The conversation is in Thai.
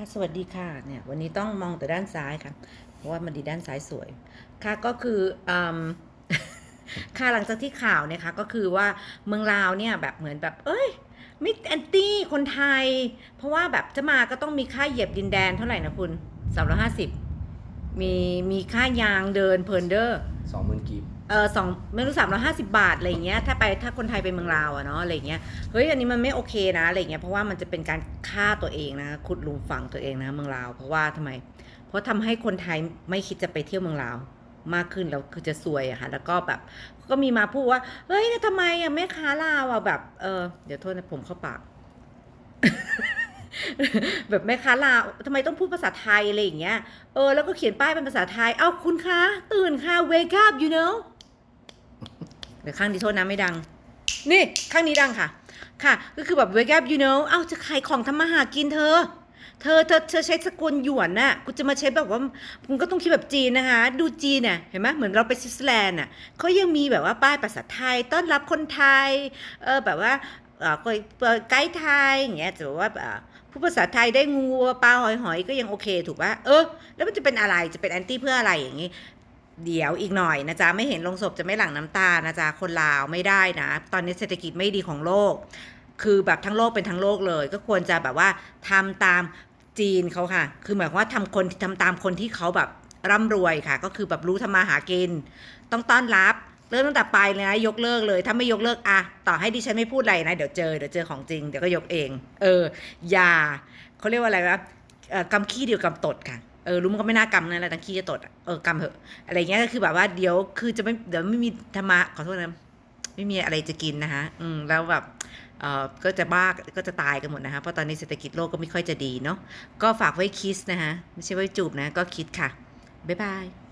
ค่ะสวัสดีค่ะเนี่ยวันนี้ต้องมองแต่ด้านซ้ายค่ะ เพราะว่ามันดีด้านซ้ายสวย ค่ะก็คืออค่ะหลังจากที่ข่าวเนี่ยค่ะก็คือว่าเมืองลาวเนี่ยแบบเหมือนแบบ เอ้ยไม่แอนตี้คนไทย เพราะว่าแบบจะมาก็ต้องมีค่าเหยียบดินแดนเท่าไหร่นะคุณสามร้อยห้าสิบมีมีค่ายางเดินเพลินเดอร์สองหมื่นกีบ เออสองไม่รู้สามร้อยห้าสิบาทอะไรเงี้ยถ้าไปถ้าคนไทยไปเมืองลาวอะเนาะอะไรเงี้ยเฮ้ยอันนี้มันไม่โอเคนะอะไรเงี้ยเพราะว่ามันจะเป็นการฆ่าตัวเองนะขุดหลุมฝังตัวเองนะเมืองลาว เพราะว่าทำไม เพราะทำให้คนไทยไม่คิดจะไปเที่ยวเมืองลาวมากขึ้นแล้วคือจะซวยอะค่ะแล้วก็แบบก็มีมาพูดว่าเฮ้ยทำไมอะแม่ค้าลาวอะแบบเออเดี๋ยวโทษนะผมเข้าปากแบบแม่ค้าลาวทำไมต้องพูดภาษาไทยอะไรอย่างเงี้ย เออ แล้วก็เขียนป้ายเป็นภาษาไทย เอ้าคุณคะ ตื่นค่ะ wake up you know ดี๋ยวข้างนี้โทษนะไม่ดัง นี่ข้างนี้ดังค่ะ ค่ะ ก็คือแบบ wake up you know เอ้าจะขายของทำมาหากินเธอ เธอเธอเธอใช้สกุลหยวนน่ะกูจะมาใช้แบบว่าคุณก็ต้องคิดแบบจีนนะคะ ดูจีนน่ะเห็นไหมเหมือนเราไปสวิตเซอร์แลนด์น่ะเขายังมีแบบว่าป้ายภาษาไทย ต้อนรับคนไทย เออแบบว่าเออไกด์ไทยอย่างเงี้ยจะบอกว่าผู้ภาษาไทยได้งูปลาหอยหอยก็ยังโอเคถูกป่ะเออ แล้วมันจะเป็นอะไรจะเป็นแอนตี้เพื่ออะไรอย่างงี้ เดี๋ยวอีกหน่อยนะจ๊ะไม่เห็นลงศพจะไม่หลั่งน้ำตานะจ๊ะคนลาวไม่ได้นะ ตอนนี้เศรษฐกิจไม่ดีของโลก คือแบบทั้งโลกเป็นทั้งโลกเลย ก็ควรจะแบบว่าทำตามจีนเขาค่ะ คือหมายความว่าทำคนทำตามคนที่เขาแบบร่ำรวยค่ะ ก็คือแบบรู้ทำมาหากิน ต้องต้อนรับเริ่มตั้งแต่ไปเลยนะยกเลิกเลย ถ้าไม่ยกเลิกอะต่อให้ดิฉันไม่พูดอะไรนะ เดี๋ยวเจอเดี๋ยวเจอของจริงเดี๋ยวก็ยกเอง เอออย่าเขาเรียกว่าอะไรวะเออกำขี้เดียวกำตดค่ะเออรู้มันก็ไม่น่ากำนะอะไรตั้งขี้จะตดเออกำเหอะอะไรเงี้ยก็คือแบบว่าเดี๋ยวคือจะไม่เดี๋ยวไม่มีธรรมะขอโทษนะไม่มีอะไรจะกินนะคะอืมแล้วแบบเออก็จะบ้าก็จะตายกันหมดนะคะเพราะตอนนี้เศรษฐกิจโลกก็ไม่ค่อยจะดีเนาะก็ฝากไว้คิดนะคะไม่ใช่ไว้จูบนะก็คิดค่ะบ๊ายบาย